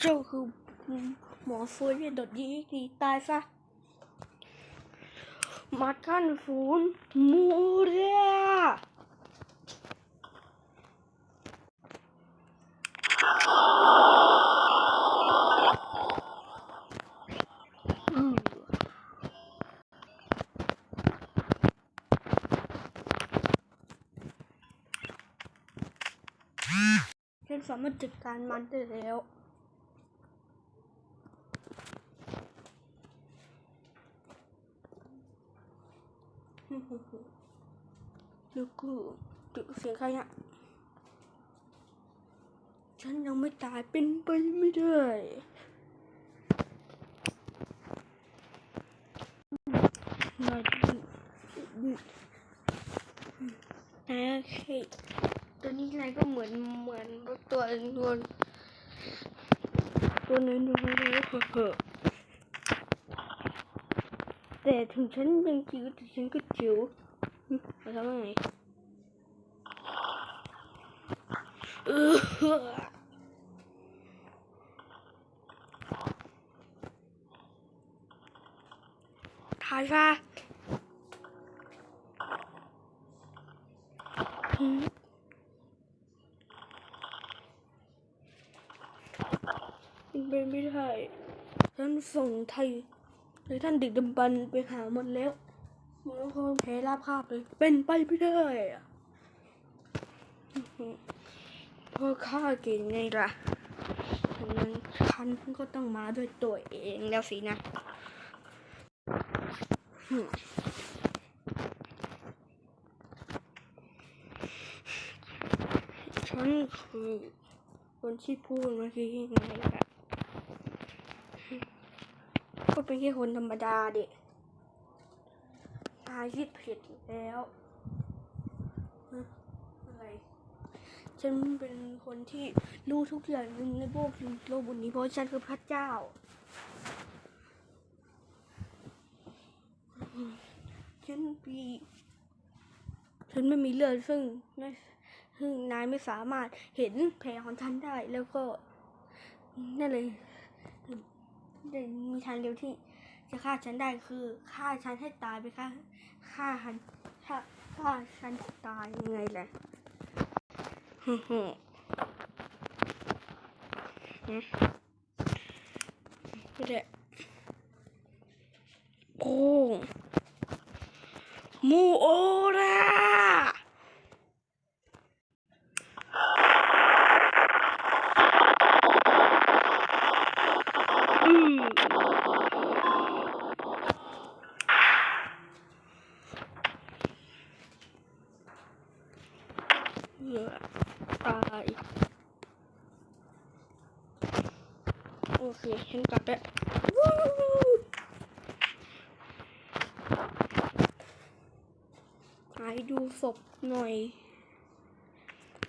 เจ้าคือหมอเฟยเรียนดดยีดีตายซะมาท่านฟูนมูเรียอืมฉันสามารถจัดการมันได้แล้ว แล้วก็เดี๋ยวเสียงใครอะฉันยังไม่ตายเป็นไปไม่ได้นายนายโอเคตัวนี้นายก็เหมือนเหมือนตัวตัวตัวน้อยๆเลยเหอะ แต่ถึงฉันยังจิ๋วแต่ฉันก็จิ๋วมาทำไงเออถ่ายค่ะเป็นไม่ได้ฉันส่งไทย ในท่านดึกดำบรรไปหาหมดแล้วหมอคงแพ้ราบคาบเลย เป็นไปไม่ได้อะอื้อหือเพราะข้าเก่งไงล่ะฉะนั้นฉันก็ต้องมาด้วยตัวเองแล้วสินะฉันคือคนที่พูดเมื่อกี้ไงล่ะก็ เป็นแค่คนธรรมดาเด็กตายคิดผิดแล้วอะไรฉันเป็นคนที่รู้ทุกอย่างในโลกโลกบนนี้เพราะฉันคือพระเจ้าฉันมีฉันไม่มีเลือดซึ่งไม่ซึ่งนายไม่สามารถเห็นแผลของฉันได้แล้วก็นั่นเลย ได้มีทางเดียวที่ จะฆ่าฉันได้คือฆ่าฉันให้ตายไปฆ่าฆ่าฉันฆ่าฆ่าฉันให้ตายยังไงแหละฮึ่มนี่แหละโอ้มูโอราอืม เหงื่ อตาย โอเคฉันกลับแล้ววู้หายดูศพหน่อย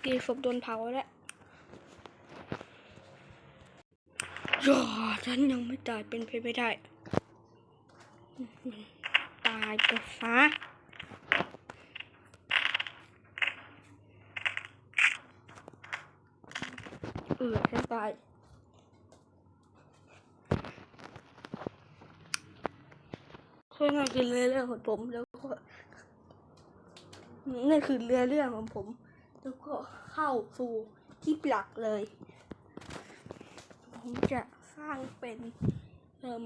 กีศพโดนเผาแล้วย่าฉันยังไม่ตายเป็นไปไม่ได้ ตายไปซะ ออฉันตายค่อนั่นคือเรือเรื่องของผมแล้วก็นั่นคือเรือเรื่องของผม แล้วก็เข้าสู่ที่หลักเลย ผมจะสร้างเป็นเอ่ม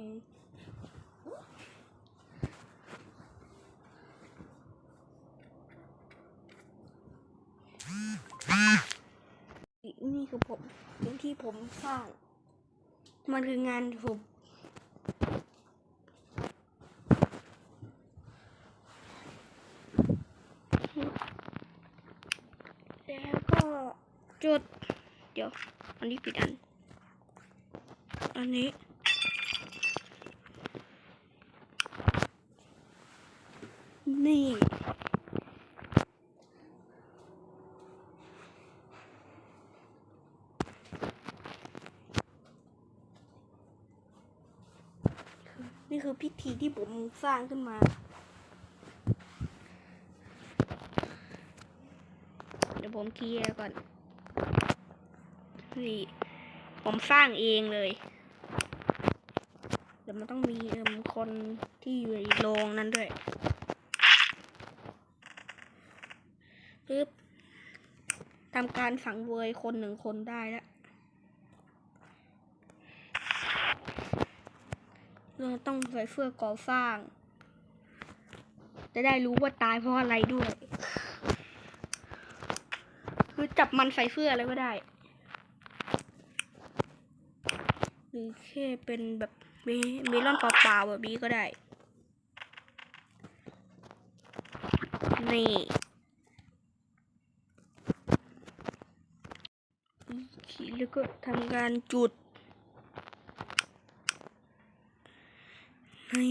นี่ คือผมพื้นที่ผมสร้าง มันคืองานผมแล้วก็จุด เดี๋ยว อันนี้ปิดอัน อันนี้ นี่ คือพิธีที่ผมสร้างขึ้นมา เดี๋ยวผมเคลียร์ก่อน นี่ ผมสร้างเองเลย เดี๋ยวมันต้องมีเอิมคนที่อยู่ในโรงนั้นด้วยปึ๊บทำการสังเวยคนหนึ่งคนได้แล้ว เราต้องใส่เสื้อก่อสร้าง จะได้รู้ว่าตายเพราะอะไรด้วย คือจับมันใส่เสื้ออะไรก็ได้ หรือแค่เป็นแบบเมเมลอนเปล่าๆแบบนี้ก็ได้ นี่ขีแล้วก็ทำการจุด ไม่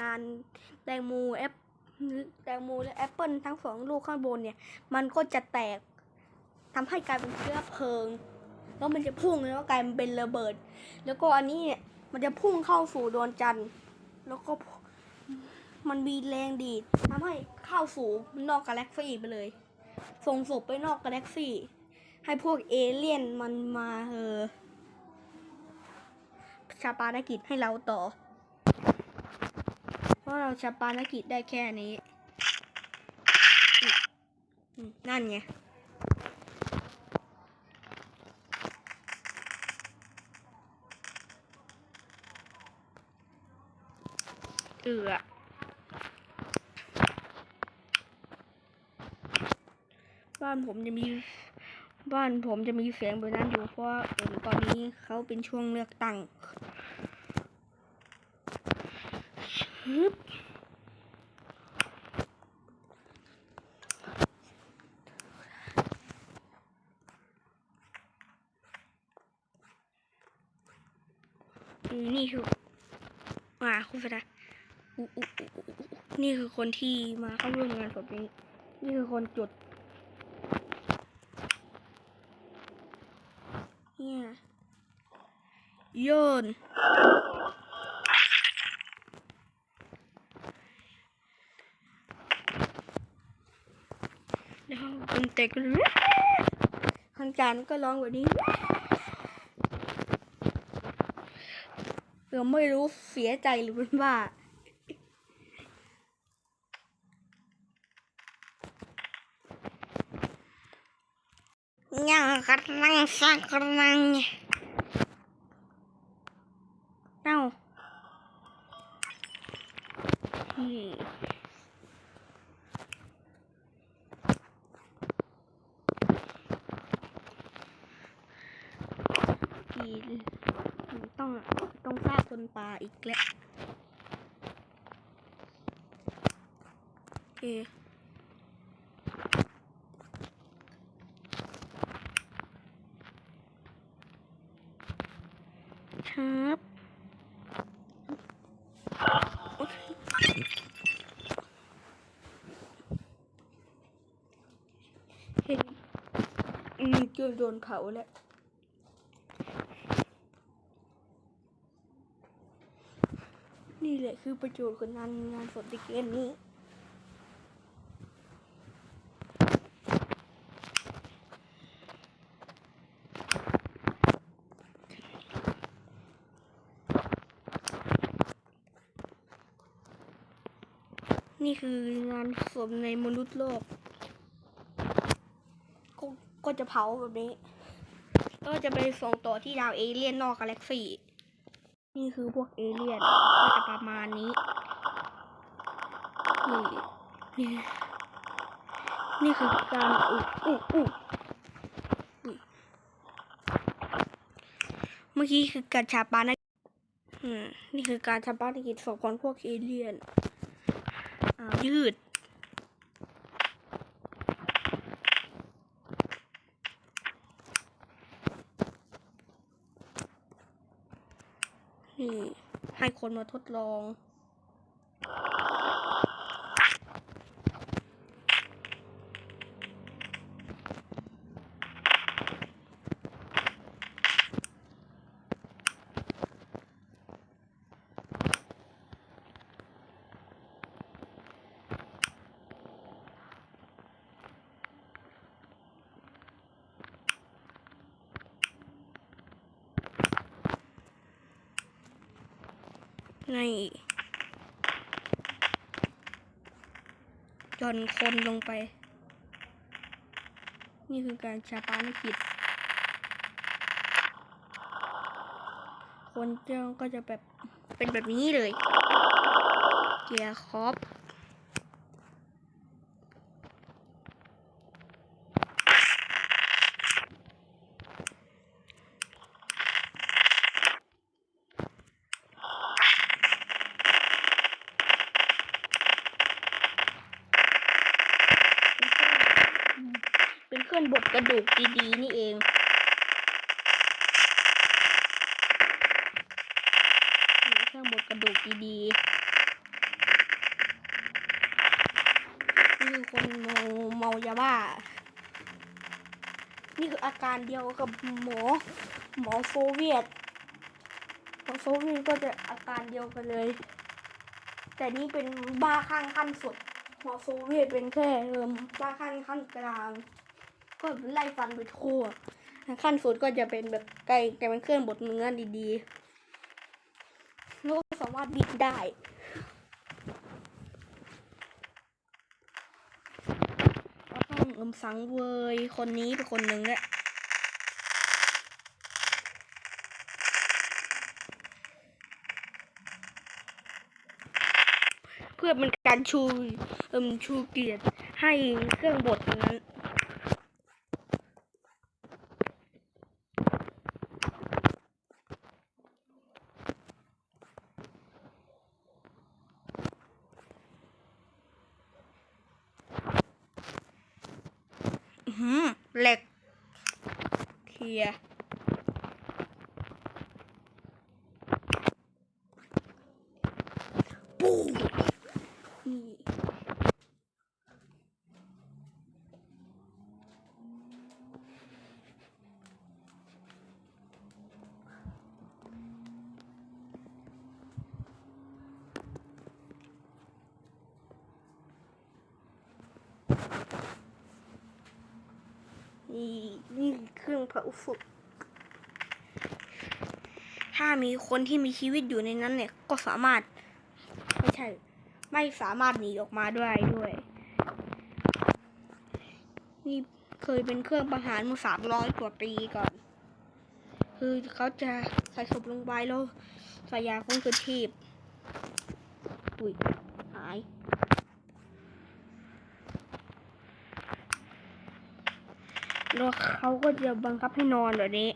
นานแตงโมแอปแตงโมและแอปเปิลทั้งสองลูกข้างบนเนี่ย มันก็จะแตกทำให้กลายเป็นเชื้อเพลิง แล้วมันจะพุ่งแล้วกลายเป็นระเบิด แล้วก็อันนี้เนี่ย มันจะพุ่งเข้าสู่ดวงจันทร์แล้วก็มันมีแรงดีดทำให้เข้าสู่นอกกาแล็กซี่ไปเลย ส่งศพไปนอกกาแล็กซี่ ให้พวกเอเลี่ยนมันมาเออชาปานกิจให้เราต่อ เพราะเราชาปานกิจได้แค่นี้ นั่นไง เอือบ้านผมจะมี บ้านผมจะมีเสียงแบบนั้นอยู่เพราะว่าเออตอนนี้เขาเป็นช่วงเลือกตั้งฮึบนี่คืออ่าคุณสดาอุ๊อุ๊อุ๊อุ๊อุ๊ นี่คือคนที่มาเข้าร่วมงานศพนี้ นี่คือคนจุด เนี่ยโยน แล้วคนเตะก็คนจานก็ร้องแบบนี้เราไม่รู้เสียใจหรือเป็นว่า ยังกำลังสักกำลังเอ้านี่อีต้องต้องฟาดจนปลาอีกแล้วโอเครับเห็นอืมเกือบโดนเผาแล้วนี่แหละคือประโยชน์ของงานงานสดในเกมนี้ นี่คืองานศพในมนุษย์โลกก็ก็จะเผาแบบนี้ ก็จะไปส่งต่อที่ดาวเอเลี่ยนนอกกาแล็กซี่นี่คือพวกเอเลี่ยนก็จะประมาณนี้ นี่นี่นี่คือการอุอุอุอุ๊ยเมื่อกี้คือการชาปานอืมนี่คือการชาปานกิจศพของพวกเอเลี่ยน ยืด นี่ ให้คนมาทดลอง นี่จนคนลงไป นี่คือการชาปานกิจ คนเจ้าก็จะแบบเป็นแบบนี้เลย เกียร์คอปเป็นเค รื่องบดกระดูกดีๆนี่เอง เครื่องบดกระดูกดีๆนี่คือคนเมาเมายาบ้า นี่คืออาการเดียวกับหมอหมอโซเวียตหมอโซเวียตก็จะอาการเดียวกันเลย แต่นี่เป็นบ้าข้างขั้นสุดหมอโซเวียตเป็นแค่เอิมบ้าข้างขั้นกลาง ก็ไล่ฟันไปทั่ว ขั้นสุดก็จะเป็นแบบไกลแต่เป็นเครื่องบดเนื้อดีๆแล้วก็สามารถบิดได้ต้องเอิมสังเวยคนนี้เป็นคนหนึ่งแหละเพื่อเป็นการชูเอิมชูเกียรติให้เครื่องบดนั้น อื้อหือเหล็กเคลียร์ปูมนี่ นี่นี่เครื่องเผาฝึกถ้ามีคนที่มีชีวิตอยู่ในนั้นเนี่ย ก็สามารถ ไม่ใช่ ไม่สามารถหนีออกมาได้ด้วย นี่เคยเป็นเครื่องประหารมื่อสามร้อยกว่าปีก่อน คือเขาจะใส่ศพลงไปแล้วใส่ยาคงคืนชีพ อุ้ยหาย แล้วเขาก็จะบังคับให้นอนแบบนี้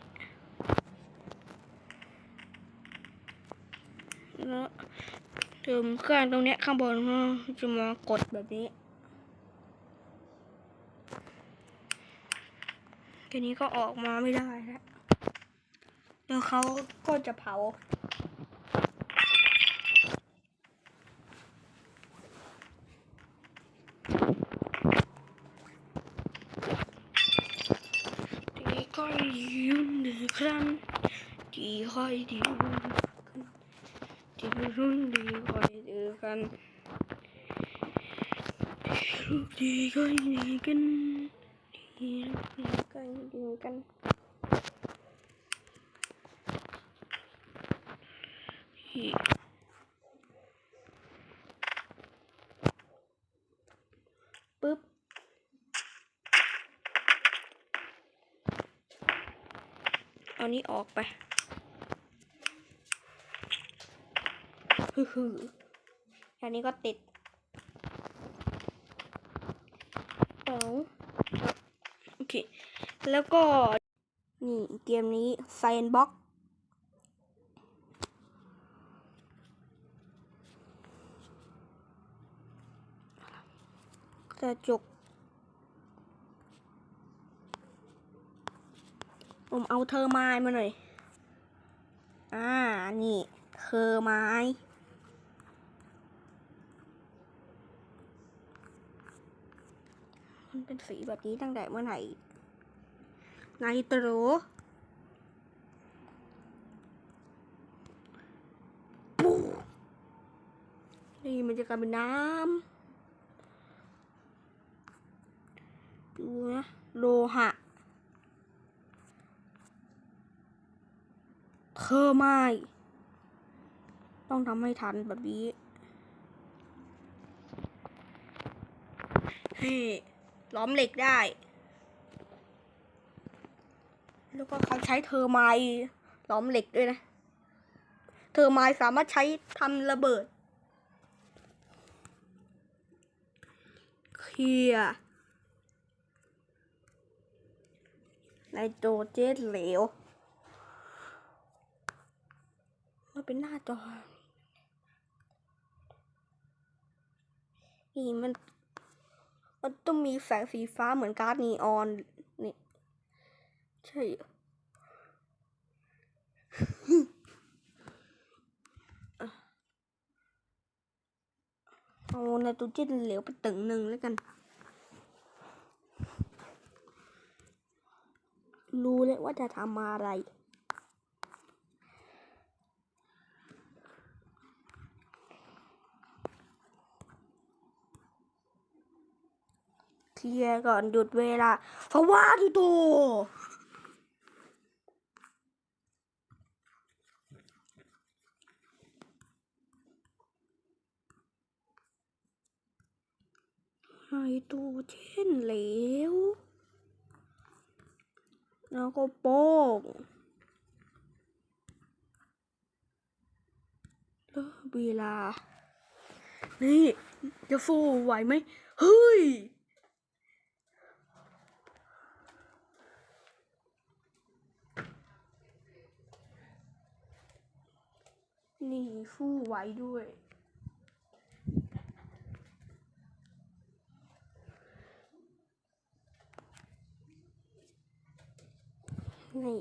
แล้วเติมเครื่องตรงนี้ข้างบนเขาจะมากดแบบนี้ทีนี้ก็ออกมาไม่ได้แล้วแล้วเขาก็จะเผา ที่ค่อย ยืนหนึ่งครั้งที่ค่อยดีที่รุ่นดีค่อยเจอกันลูกดีก็ดีกันดีก็ดีกันที่ปึ๊บ เอา นี้ออกไปฮึฮึอันนี้ก็ติดเอาโอเค แล้วก็ นี่เกมนี้ไซนบ็อกกระจก ผมเอาเธอไม้มาหน่อย อ่า นี่ เธอไม้ มันเป็นสีแบบนี้ตั้งแต่เมื่อไหร่ไนโตรปูนี่มันจะกลายเป็นน้ำ ดูนะ โลหะ เธอไม้ต้องทำให้ทันแบบนี้ให้ล้อมเหล็กได้ แล้วก็เขาใช้เทอร์ไมล์ล้อมเหล็กด้วยนะ เทอร์ไมสามารถใช้ทำระเบิด เคลียร์ไนโตรเจนเหลว มันเป็นหน้าจอ นี่มัน มันต้องมีแสงสีฟ้าเหมือนการ์ดนีออน นี่ ใช่เหรออะเอาไนโตรเจนเหลวไปตึงหนึ่งแล้วกัน รู้เลยว่าจะทำอะไร เคลียร์ก่อนหยุดเวลาเพราะว่าดูโตไฮโดรเจนเหลว แล้วก็โป้งแล้วเวลา นี่จะสู้ไหวไหม เฮ้ย นี่สู้ไหวด้วย นี่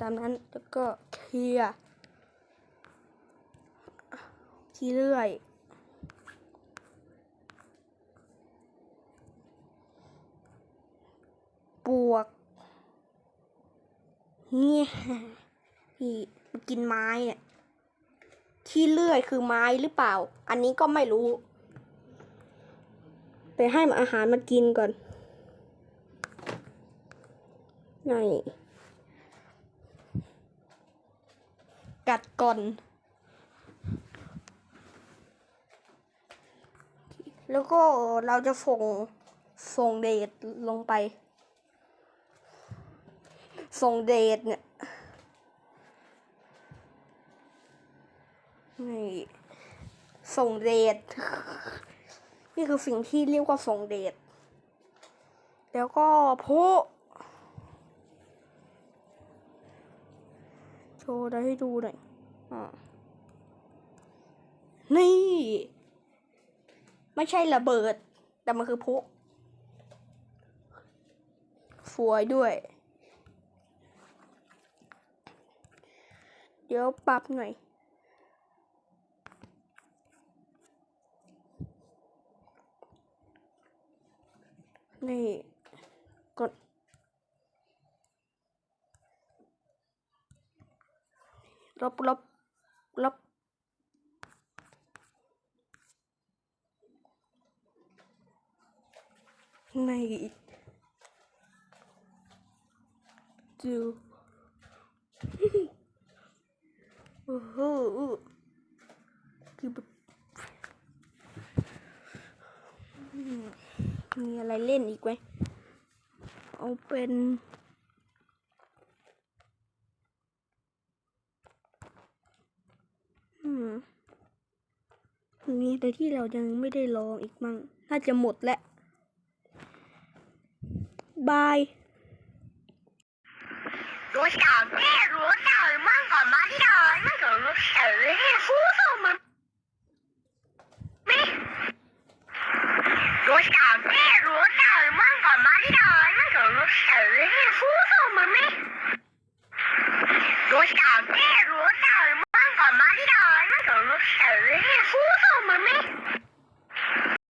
ตามนั้นแล้วก็เคลียร์ที่เรื่อยปวกเนี่ยพี่กินไม้เนี่ย ที่เลื่อยคือไม้หรือเปล่า อันนี้ก็ไม่รู้ ไปให้อาหารมันกินก่อนนี่กัดก่อน แล้วก็เราจะส่งส่งเดทลงไป ส่งเดทเนี่ย นี่ส่งเดทนี่คือสิ่งที่เรียกว่าส่งเดทแล้วก็โพะโชว์ได้ให้ดูหน่อยอ่านี่ ไม่ใช่ระเบิด แต่มันคือพุสวยด้วย เดี๋ยวปรับหน่อย นี่กด ลบลบลบในดูโอ้โหคือแบบอืม มีอะไรเล่นอีกไหมเอาเป็นอืมีแต่ที่เรายังไม่ได้ลองอีกมั้ง น่าจะหมดแล้ว บาย รู้จักแม่รู้จัก